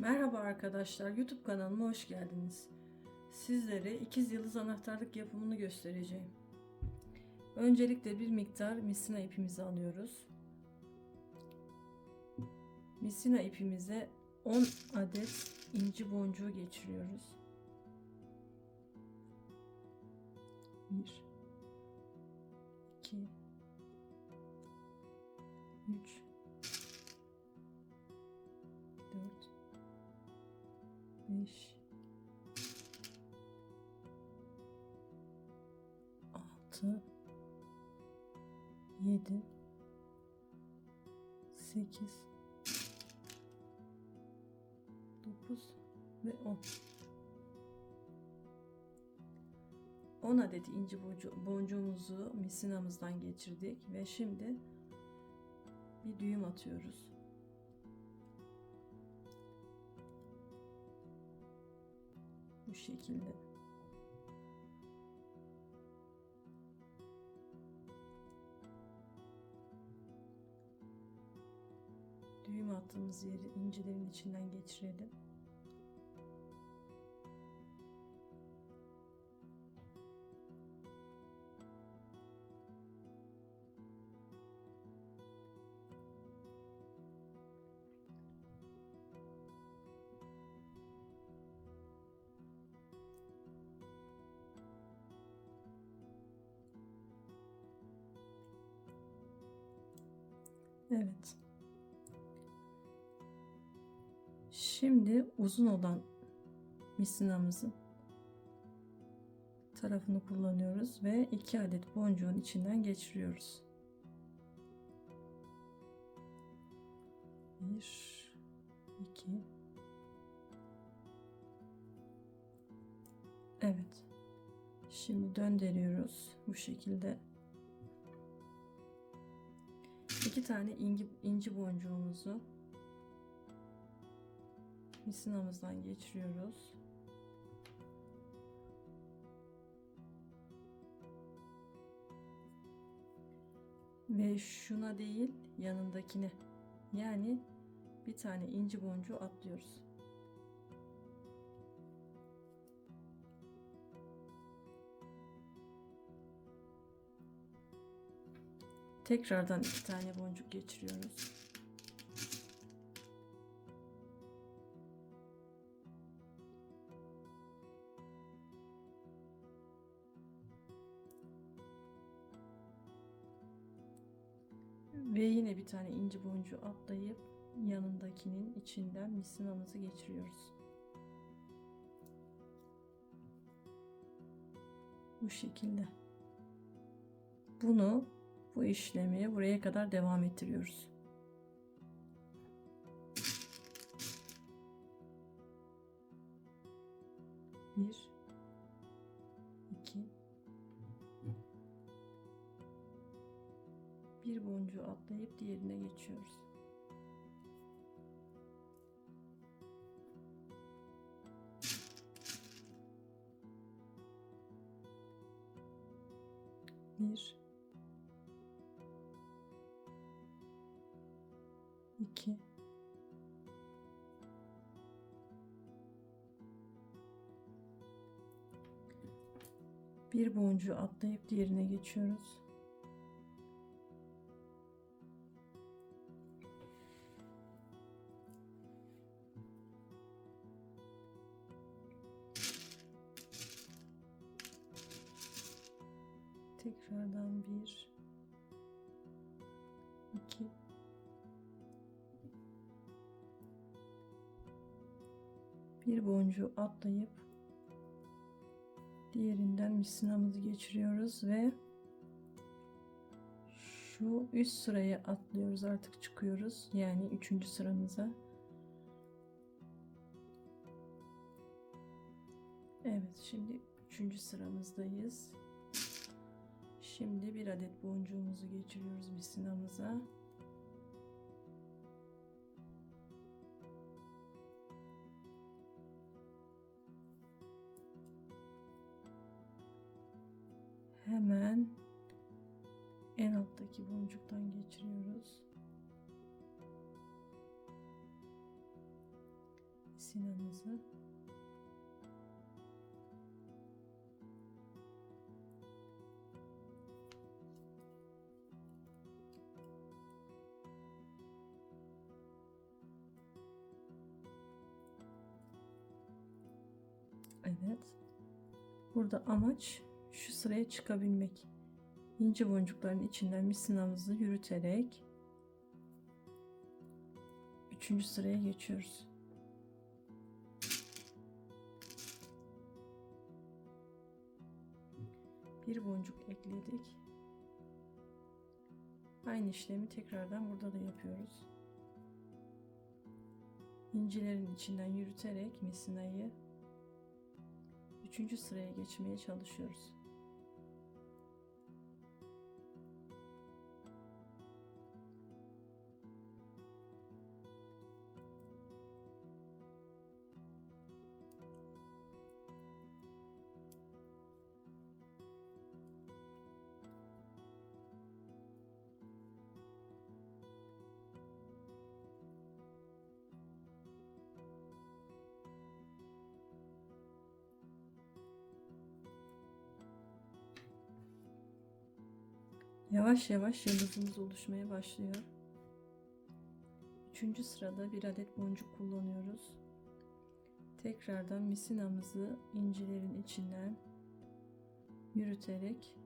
Merhaba arkadaşlar, YouTube kanalıma hoş geldiniz. Sizlere ikiz yıldız anahtarlık yapımını göstereceğim. Öncelikle bir miktar misina ipimizi alıyoruz. Misina ipimize 10 adet inci boncuğu geçiriyoruz. 1 2 3 7 8 9 ve 10 10 adet inci boncu- boncuğumuzu misinamızdan geçirdik ve şimdi bir düğüm atıyoruz. Bu şekilde. Düğüm attığımız yeri incilerin içinden geçirelim. Evet. Şimdi uzun olan misinamızın tarafını kullanıyoruz ve iki adet boncuğun içinden geçiriyoruz. Bir, iki. Evet. Şimdi döndürüyoruz bu şekilde. İki tane inci, inci boncuğumuzu misinamızdan geçiriyoruz. Ve şuna değil yanındakine yani bir tane inci boncuğu atlıyoruz. Tekrardan iki tane boncuk geçiriyoruz. Yine bir tane inci boncuğu atlayıp yanındakinin içinden misinamızı geçiriyoruz. Bu şekilde. Bunu bu işlemi buraya kadar devam ettiriyoruz. Bir, boncuğu atlayıp diğerine geçiyoruz. Bir, iki, bir boncuğu atlayıp diğerine geçiyoruz. 2 bir boncuğu atlayıp diğerinden misinamızı geçiriyoruz ve şu üst sıraya atlıyoruz artık çıkıyoruz. Yani üçüncü sıramıza. Evet şimdi üçüncü sıramızdayız şimdi bir adet boncuğumuzu geçiriyoruz misinamıza hemen en alttaki boncuktan geçiriyoruz. misinamızı. Evet. Burada amaç şu sıraya çıkabilmek. İnce boncukların içinden misinamızı yürüterek üçüncü sıraya geçiyoruz. Bir boncuk ekledik. Aynı işlemi tekrardan burada da yapıyoruz. İncilerin içinden yürüterek misinayı üçüncü sıraya geçmeye çalışıyoruz. Yavaş yavaş yıldızımız oluşmaya başlıyor. Üçüncü sırada bir adet boncuk kullanıyoruz. Tekrardan misinamızı incilerin içinden yürüterek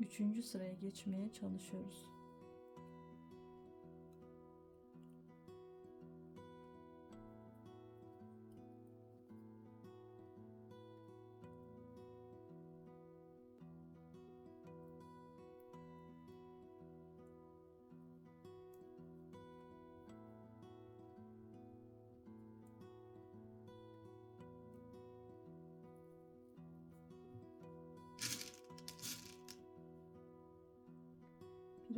üçüncü sıraya geçmeye çalışıyoruz.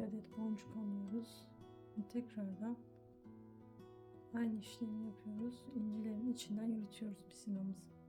Adet boncuk alıyoruz ve tekrardan aynı işlemi yapıyoruz. İncilerin içinden yürütüyoruz pisinamızı.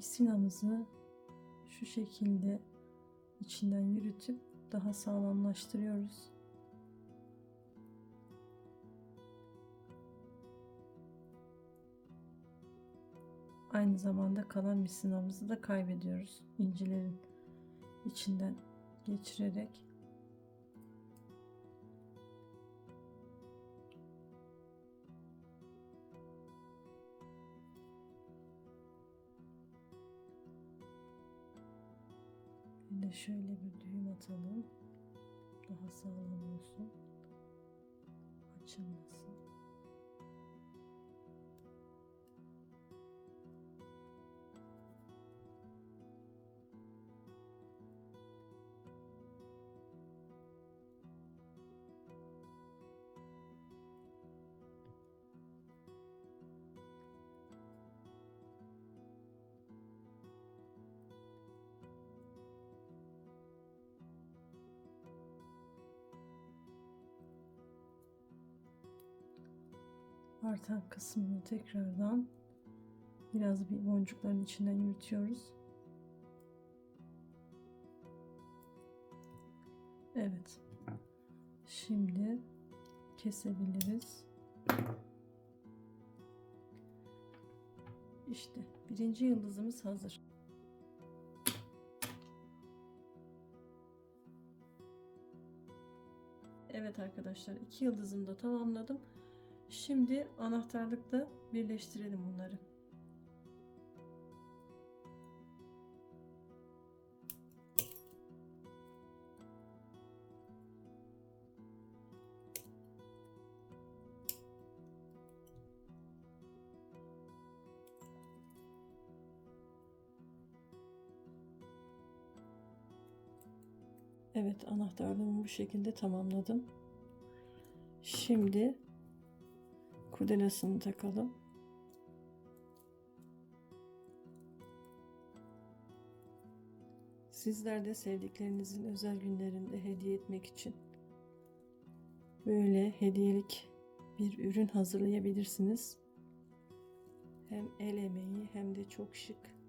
Misinamızı şu şekilde içinden yürütüp daha sağlamlaştırıyoruz. Aynı zamanda kalan misinamızı da kaybediyoruz. incilerin içinden geçirerek. Şöyle bir düğüm atalım. Daha sağlam olsun. Açılmasın. Artan kısmını tekrardan biraz bir boncukların içinden yürütüyoruz. Evet. Şimdi kesebiliriz. İşte birinci yıldızımız hazır. Evet arkadaşlar iki yıldızımı da tamamladım. Şimdi anahtarlıkla birleştirelim bunları. Evet anahtarlığımı bu şekilde tamamladım. Şimdi kurdelasını takalım. Sizler de sevdiklerinizin özel günlerinde hediye etmek için böyle hediyelik bir ürün hazırlayabilirsiniz. Hem el emeği hem de çok şık.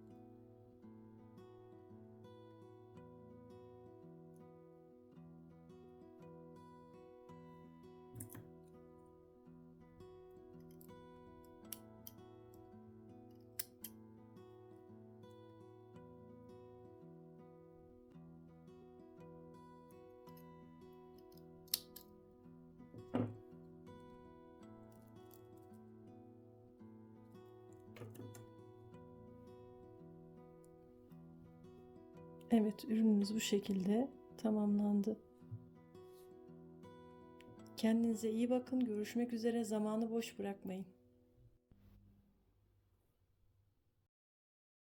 Evet, ürünümüz bu şekilde tamamlandı. Kendinize iyi bakın. Görüşmek üzere. Zamanı boş bırakmayın.